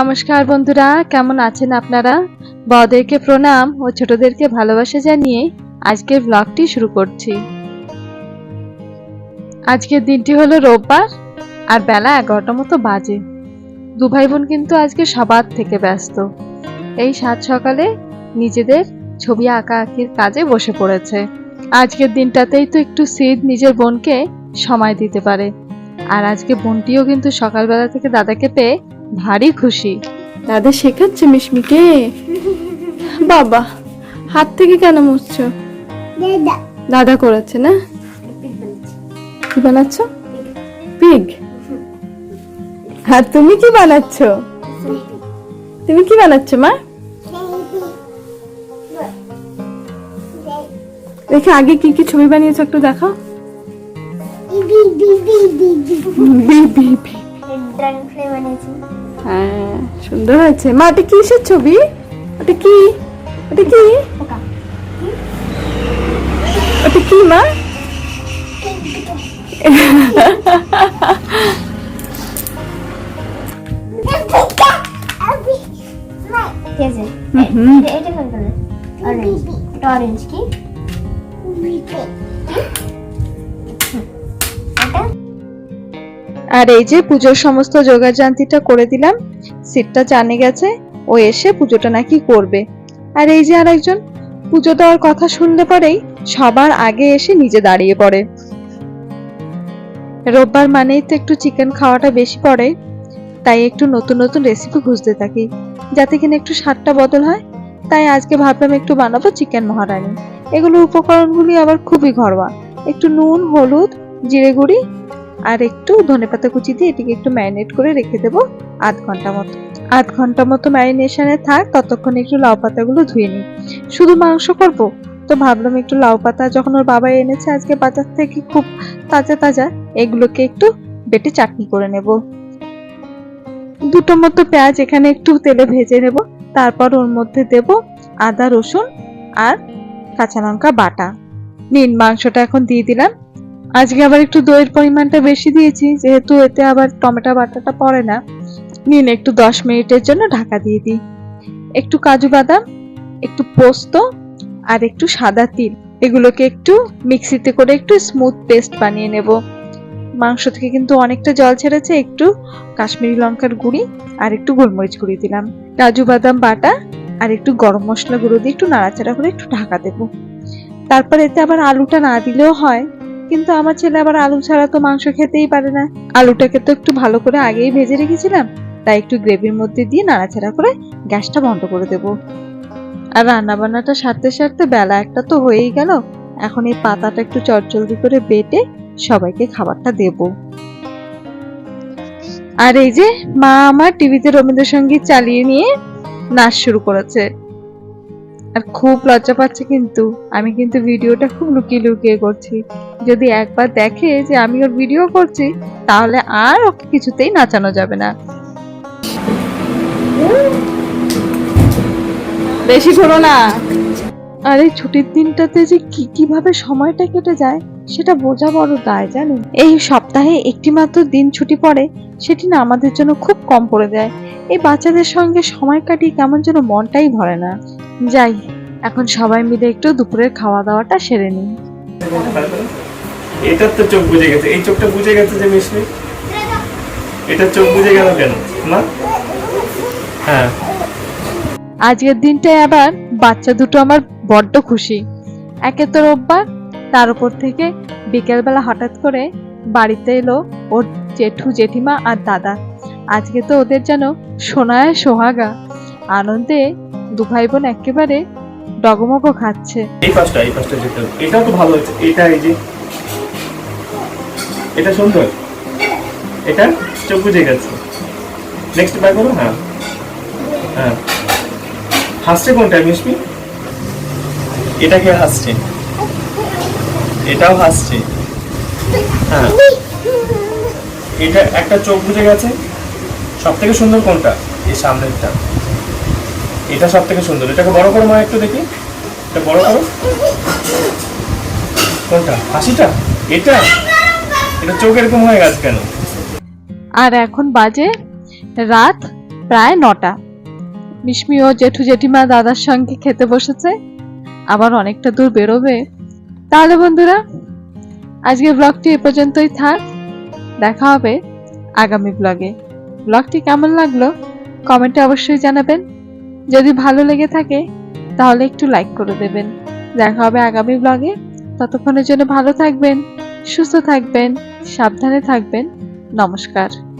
নমস্কার বন্ধুরা, কেমন আছেন আপনারা? বড়দেরকে প্রণাম ও ছোটদেরকে ভালোবাসা জানিয়ে আজকের ব্লগটি শুরু করছি। আজকের দিনটি হলো রোববার আর বেলা এগারোটা মতো বাজে। দু ভাই বোন কিন্তু আজকে সবার থেকে ব্যস্ত। এই সাত সকালে নিজেদের ছবি আঁকা আঁকির কাজে বসে পড়েছে। আজকের দিনটাতেই তো একটু সিদ নিজের বোনকে সময় দিতে পারে। আর আজকে বোনটিও কিন্তু সকালবেলা থেকে দাদাকে পেয়ে ভারী খুশি। দাদা শেখাচ্ছে মিশমিকে বাবা হাত থেকে কেন মুছছো? দাদা। করেছে না? কি বানাচ্ছ? পিগ। আর তুমি কি বানাচ্ছ? তুমি কি বানাচ্ছ মা? দেখে আগে কি কি ছবি বানিয়েছো একটু দেখো B B B drawing frame বানিয়েছি। হ্যাঁ সুন্দর হয়েছে। মা ওটা কিসের ছবি? ওটা কি? ওটা কি? ওটা কি মা? অরেঞ্জ কি? আর এই যে পুজোর সমস্ত যোগাযান্তিটা করে দিলাম, সিটটা জানে গেছে, ও এসে পুজোটা নাকি করবে। আর এই যে আরেকজন, পুজো দেওয়ার কথা শুনলে পরেই সবার আগে এসে নিজে দাঁড়িয়ে পড়ে। রোববার মানেই তো একটু চিকেন খাওয়াটা বেশি পড়ে, তাই একটু নতুন নতুন রেসিপি খুঁজতে থাকি। যাতে কিনা একটু স্বাদটা বদল হয়, তাই আজকে ভাবলাম একটু বানাবো চিকেন মহারানি। এগুলো উপকরণগুলি আবার খুবই ঘরোয়া। একটু নুন, হলুদ, জিরে গুঁড়ি আর একটু ধনেপাতা কুচি দিয়ে এটিকে একটু ম্যারিনেট করে রেখে দেবো আধ ঘণ্টা মতো। আধ ঘণ্টা মতো ম্যারিনেশনে থাক, ততক্ষণ একটু লাউ পাতাগুলো ধুয়ে নিই। শুধু মাংস করব? তো ভাবলাম একটু লাউ পাতা যখন ওর বাবা এনেছে, আজকে বাজার থেকে খুব তাজা তাজা, এগুলোকে একটু বেটে চাটনি করে নেব। দুটো মতো পেঁয়াজ এখানে একটু তেলে ভেজে নেব। তারপর ওর মধ্যে দেব আদা রসুন আর কাঁচা লঙ্কা বাটা। নিন, মাংসটা এখন দিয়ে দিলাম। আজকে আবার একটু দইয়ের পরিমাণটা বেশি দিয়েছি, যেহেতু এতে আবার টমেটো বাটাটা পড়ে না। নিন একটু দশ মিনিটের জন্য ঢাকা দিয়ে দিই। একটু কাজু বাদাম, একটু পোস্ত, আর একটু সাদা তিল। এগুলোকে একটু মিক্সিতে করে একটু স্মুথ পেস্ট বানিয়ে নেব। মাংস থেকে কিন্তু অনেকটা জল ছেড়েছে, একটু কাশ্মীরি লঙ্কার গুঁড়ি আর একটু গোলমরিচ গুঁড়ি দিলাম। কাজু বাদাম বাটা আর একটু গরম মশলা গুঁড়ো দিয়ে একটু নাড়াচাড়া করে একটু ঢাকা দেবো। তারপর এতে আবার আলুটা না দিলেও হয়। কিন্তু আমার ছেলে আবার আলু ছাড়া তো মাংস খেতেই পারে না। আলুটাকে তো একটু ভালো করে আগেই ভেজে রেখেছিলাম, তাই একটু গ্রেভির মধ্যে দিয়ে নাড়াচাড়া করে গ্যাসটা বন্ধ করে দেব। আর রান্না বান্নাটা সারতে সারতে বেলা একটা তো হয়েই গেল, এখন এই পাতাটা একটু চটজলদি করে বেটে সবাইকে খাবারটা দেব। আর এই যে মা আমার টিভিতে রবীন্দ্রসঙ্গীত চালিয়ে নিয়ে নাচ শুরু করেছে। আর খুব লজ্জা পাচ্ছে কিন্তু। আমি কিন্তু ভিডিওটা খুব লুকিয়ে লুকিয়ে করছি। যদি একবার দেখে যে আমি ওর ভিডিও করছি তাহলে আর ওকে কিছুতেই নাচানো যাবে না। বেশি করো না। আর এই ছুটির দিনটাতে যে কি কীভাবে সময়টা কেটে যায় সেটা বোঝা বড় দায় জানেন এই সপ্তাহে একটি মাত্র দিন ছুটি পড়ে সেটি না আমাদের জন্য খুব কম পড়ে যায়। এই বাচ্চাদের সঙ্গে সময় কাটিয়ে কেমন যেন মনটাই ভরে না। যাই এখন সবাই মিলে একটু দুপুরের খাওয়া দাওয়াটা সেরে নিই। এটার তো চোখ বুঝে গেছে। এই চোখটা বুঝে গেছে যে এটার চোখ বুঝে গেল কেন? হ্যাঁ। আজকের দিনটায় আবার বাচ্চা দুটো আমার বড্ড খুশি। একে তো রোববার তার উপর থেকে বিকেলবেলা হঠাৎ করে বাড়িতে এলো ওর জেঠু জেঠিমা আর দাদা। আজকে তো ওদের যেন সোনায় সোহাগা। আনন্দে দু ভাই বোন একেবারে ডগমগ খাচ্ছে। এই পাঁচটা এই পাঁচটা যেতে এটাও তো ভালো হচ্ছে। এটা এই যে, এটা সুন্দর। এটা চোখ বুঝে গেছে। নেক্সট বাই করো হ্যাঁ। হ্যাঁ। হাসছে কোনটা মিশমি এটা কে হাসছে? এটাও হাসছে। হ্যাঁ। এটা একটা চোখ বুঝে গেছে। সব থেকে সুন্দর কোনটা? এই সামনেরটা। এটা সব থেকে সুন্দর। এটাকে বড় করো মা একটু দেখি। এটা বড় করো। কোনটা? হাসিটা? এটা? এটা চোখ এরকম হয়ে গেছে কেন? আর এখন বাজে রাত প্রায় নটা। মিশমি ও জেঠু জেঠিমা দাদার সঙ্গে খেতে বসেছে। আবার অনেকটা দূর বেরোবে। তাহলে বন্ধুরা, আজকে ব্লগটি এ পর্যন্তই থাক। দেখা হবে আগামী ব্লগে ব্লগটি কেমন লাগল? কমেন্টে অবশ্যই জানাবেন। যদি ভালো লেগে থাকে, তাহলে একটু লাইক করে দেবেন। দেখা হবে আগামী ব্লগে ততক্ষণের জন্য ভালো থাকবেন, সুস্থ থাকবেন, সাবধানে থাকবেন। নমস্কার।